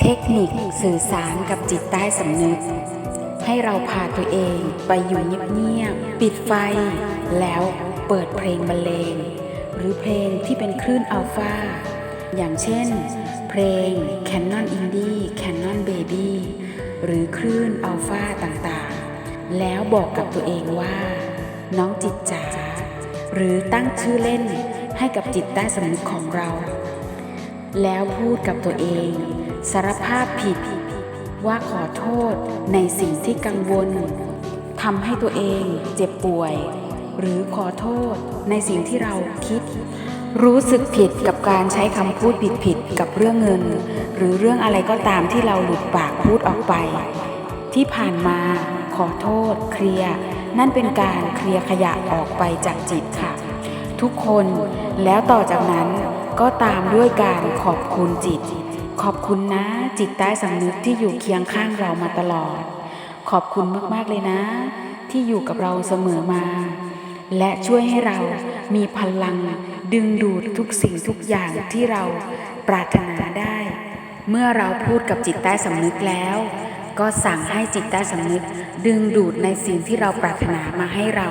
เทคนิคสื่อสารกับจิตใต้สำนึก ให้เราพาตัวเองไปอยู่เงียบๆปิดไฟ แล้วเปิดเพลงบรรเลง หรือเพลงที่เป็นคลื่นอัลฟาอย่างเช่น เพลง Canon Indie Canon Baby หรือคลื่นอัลฟาต่างๆ แล้วบอกกับตัวเองว่า น้องจิตจ๋าหรือตั้งชื่อเล่นให้กับจิตใต้สำนึกของเรา แล้วพูดกับตัวเอง สารภาพผิด ว่าขอโทษในสิ่งที่กังวลทำให้ตัวเองเจ็บป่วย หรือขอโทษในสิ่งที่เราคิด รู้สึกผิดกับการใช้คำพูดผิดๆกับเรื่องเงิน หรือเรื่องอะไรก็ตามที่เราหลุดปากพูดออกไป ที่ผ่านมาขอโทษ เคลียร์นั่นเป็นการเคลียร์ขยะออกไปจากจิตค่ะ ทุกคนแล้วต่อจากนั้นก็ตามด้วยการขอบคุณจิต ขอบคุณนะจิตใต้สำนึกที่อยู่เคียงข้างเรามาตลอด ขอบคุณมากๆเลยนะ ที่อยู่กับเราเสมอมา และช่วยให้เรามีพลังดึงดูดทุกสิ่งทุกอย่างที่เราปรารถนาได้ เมื่อเราพูดกับจิตใต้สำนึกแล้ว ก็สั่งให้จิตใต้สำนึก ดึงดูดในสิ่งที่เราปรารถนามาให้เรา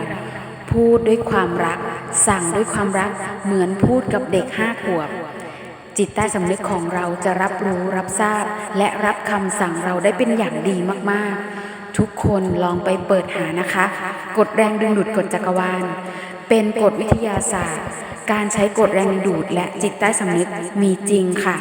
พูดด้วยความรัก สั่งด้วยความรักเหมือนพูดกับเด็กห้าขวบ จิตใต้สำนึกของเราจะรับรู้รับทราบ และรับคำสั่งเราได้เป็นอย่างดีมากๆ ทุกคนลองไปเปิดหานะคะ กฎแรงดึงดูดกฎจักรวาล เป็นกฎวิทยาศาสตร์ การใช้กฎแรงดึงดูดและจิตใต้สำนึกมีจริงค่ะ